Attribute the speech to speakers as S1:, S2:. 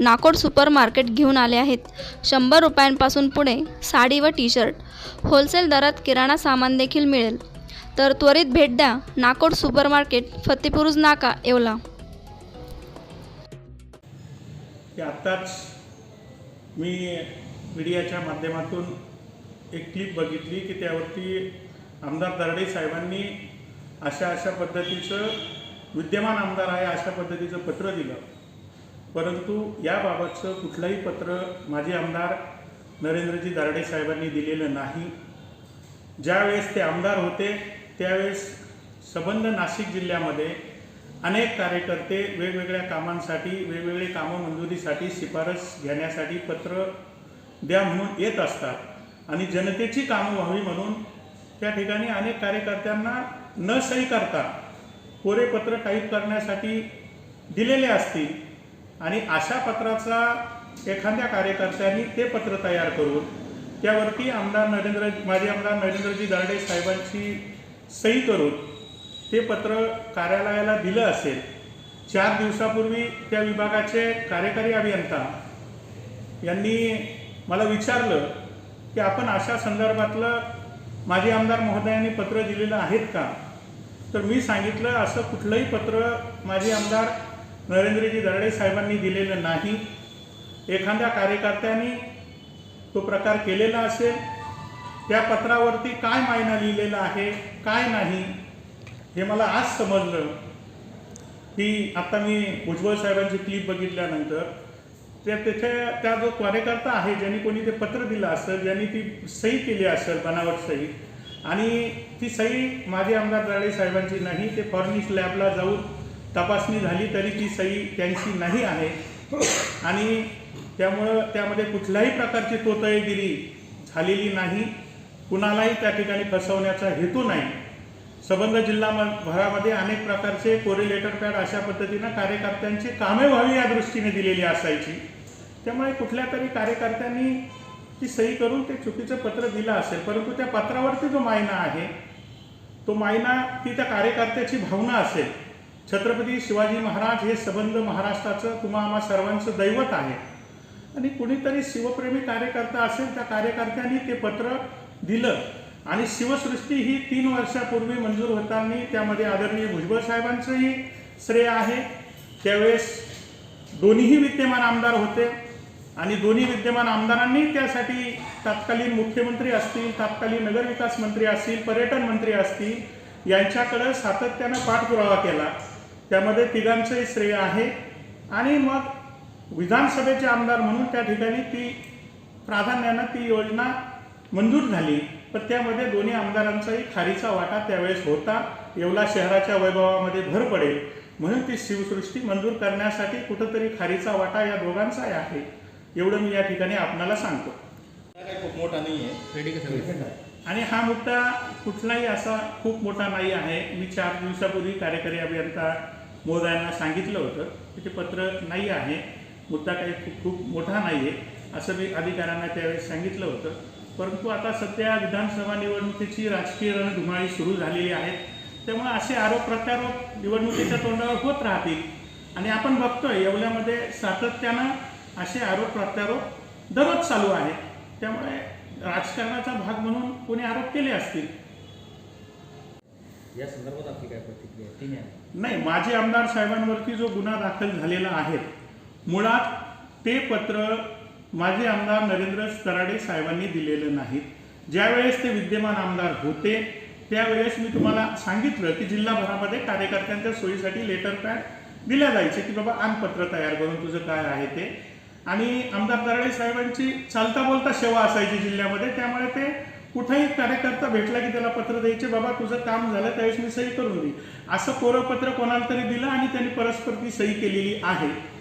S1: Nakod super market घेऊन आले आहेत. शंभर रुपयांपासून पुढे साडी व टी शर्ट होलसेल दरात किराणा सामान देखील मिळेल. तर त्वरित भेट द्या. नाकोड सुपर मार्केट फतेपुरुज नाका येवला.
S2: आत्ताच मी मीडियाच्या माध्यमातून एक क्लिप बघितली की त्यावरती आमदार दर्डे साहेबांनी अशा अशा पद्धतीचं विद्यमान आमदार आहे अशा पद्धतीचं पत्र दिलं. परंतु याबाबतचं कुठलंही पत्र माजी आमदार नरेंद्रजी दारडे साहेबांनी दिलेलं नाही. ज्यावेळेस ते आमदार होते त्यावेळेस संबंध नाशिक जिल्ह्यामध्ये अनेक कार्यकर्ते वेगवेगळ्या कामांसाठी वेगवेगळे कामं मंजुरीसाठी शिफारस घेण्यासाठी पत्र द्या म्हणून येत असतात. आणि जनतेची कामं व्हावी म्हणून त्या ठिकाणी अनेक कार्यकर्त्यांना न सही करता कोरे पत्र टाईप करण्यासाठी दिलेले असतील. आणि अशा पत्राचा एखाद्या कार्यकर्त्यांनी ते पत्र तयार करून त्यावरती आमदार नरेंद्र माजी आमदार नरेंद्रजी दार्डे साहेबांची सही करून ते पत्र कार्यालयाला दिलं असेल. चार दिवसापूर्वी त्या विभागाचे कार्यकारी अभियंता यांनी मला विचारलं की आपण अशा संदर्भातलं माजी आमदार महोदयांनी पत्र दिलेलं आहेत का? तर मी सांगितलं असं कुठलंही पत्र माजी आमदार नरेंद्रजी दरडे साहेबांनी दिलेलं नाही. एखाद्या कार्यकर्त्यांनी तो प्रकार केलेला असेल त्या पत्रावरती काय मायना लिहिलेलं आहे काय नाही हे मला आज समजलं. की आता मी भुजबळ साहेबांची क्लिप बघितल्यानंतर त्या तिथे त्या जो कार्यकर्ता आहे ज्यांनी कोणी ते पत्र दिलं असेल ज्यांनी ती सही केली असेल बनावट सही आणि ती सही माझे आमदार दराडे साहेबांची नाही ते फॉर्निश लॅबला जाऊन तपासणी झाली तरी ती सही त्यांची नाही आहे. आणि त्यामुळं त्यामध्ये कुठल्याही प्रकारची तोतळेगिरी झालेली नाही. कुणालाही त्या ठिकाणी फसवण्याचा हेतू नाही. सबंध जिल्हा भरामध्ये अनेक प्रकारचे कोरिलेटर पॅड अशा पद्धतीनं कार्यकर्त्यांची कामे व्हावी या दृष्टीने दिलेली असायची. त्यामुळे कुठल्या तरी कार्यकर्त्यांनी ती सही करून ते चुकीचं पत्र दिलं असेल परंतु त्या पत्रावरती जो मायना आहे तो मायना ती त्या कार्यकर्त्याची भावना असेल. छत्रपती शिवाजी महाराज हे सबंध महाराष्ट्राचं तुम्हा आम्हा सर्वांचं दैवत आहे. आणि कुणीतरी शिवप्रेमी कार्यकर्ता असेल त्या कार्यकर्त्यांनी ते पत्र दिलं. आणि शिवसृष्टी ही तीन वर्षापूर्वी मंजूर होताना त्यामध्ये आदरणीय भुजबळ साहेबांचंही श्रेय आहे. त्यावेळेस दोन्हीही विद्यमान आमदार होते. आणि दोन्ही विद्यमान आमदारांनी त्यासाठी तत्कालीन मुख्यमंत्री असतील तत्कालीन नगरविकास मंत्री असतील पर्यटन मंत्री असतील यांच्याकडं सातत्यानं पाठपुरावा केला. त्यामध्ये तिघांचंही श्रेय आहे. आणि मग विधानसभेचे आमदार म्हणून त्या ठिकाणी ती प्राधान्यानं ती योजना मंजूर झाली. पण त्यामध्ये दोन्ही आमदारांचाही खारीचा वाटा त्यावेळेस होता. येवला शहराच्या वैभवामध्ये भर पडेल म्हणून ती शिवसृष्टी मंजूर करण्यासाठी कुठंतरी खारीचा वाटा या दोघांचाही आहे. एवढं मी या ठिकाणी आपणाला सांगतो.
S3: काय खूप मोठा नाही आहे?
S2: आणि हा मुद्दा कुठलाही असा खूप मोठा नाही आहे. मी चार दिवसापूर्वी कार्यकारी अभियंता मोदयांना सांगितलं होतं की ते पत्र नाही आहे मुद्दा काही खूप खूप मोठा नाही आहे असं मी अधिकाऱ्यांना त्यावेळेस सांगितलं होतं. परंतु आता सध्या विधानसभा निवडणुकीची राजकीय रणधुमाळी सुरू झालेली आहे. त्यामुळे असे आरोप प्रत्यारोप निवडणुकीच्या तोंडावर होत राहतील. आणि आपण बघतोय येवल्यामध्ये सातत्यानं असे आरोप प्रत्यारोप दररोज चालू आहेत. त्यामुळे राजकारणाचा भाग म्हणून कोणी आरोप केले असतील?
S3: या संदर्भात आपली काय प्रतिक्रिया ती
S2: नाही माजी आमदार साहेबांवरती जो गुन्हा दाखल झालेला आहे मुळात ते पत्र माजी आमदार नरेंद्र तराडे साहेबांनी दिलेलं नाहीत. ज्यावेळेस ते विद्यमान आमदार होते त्यावेळेस मी तुम्हाला सांगितलं की जिल्हाभरामध्ये कार्यकर्त्यांच्या सोयीसाठी लेटर पॅड दिल्या जायचे की बाबा आण पत्र तयार करून तुझं काय आहे ते. आणि आमदार दराडे साहेबांची चालता बोलता सेवा असायची जिल्ह्यामध्ये त्यामुळे ते कुठंही कार्यकर्ता भेटला की त्याला पत्र द्यायचे बाबा तुझं काम झालं त्यावेळेस मी सही करून दे. असं कोरपत्र कोणाला तरी दिलं आणि त्यांनी परस्पर ती सही केलेली आहे.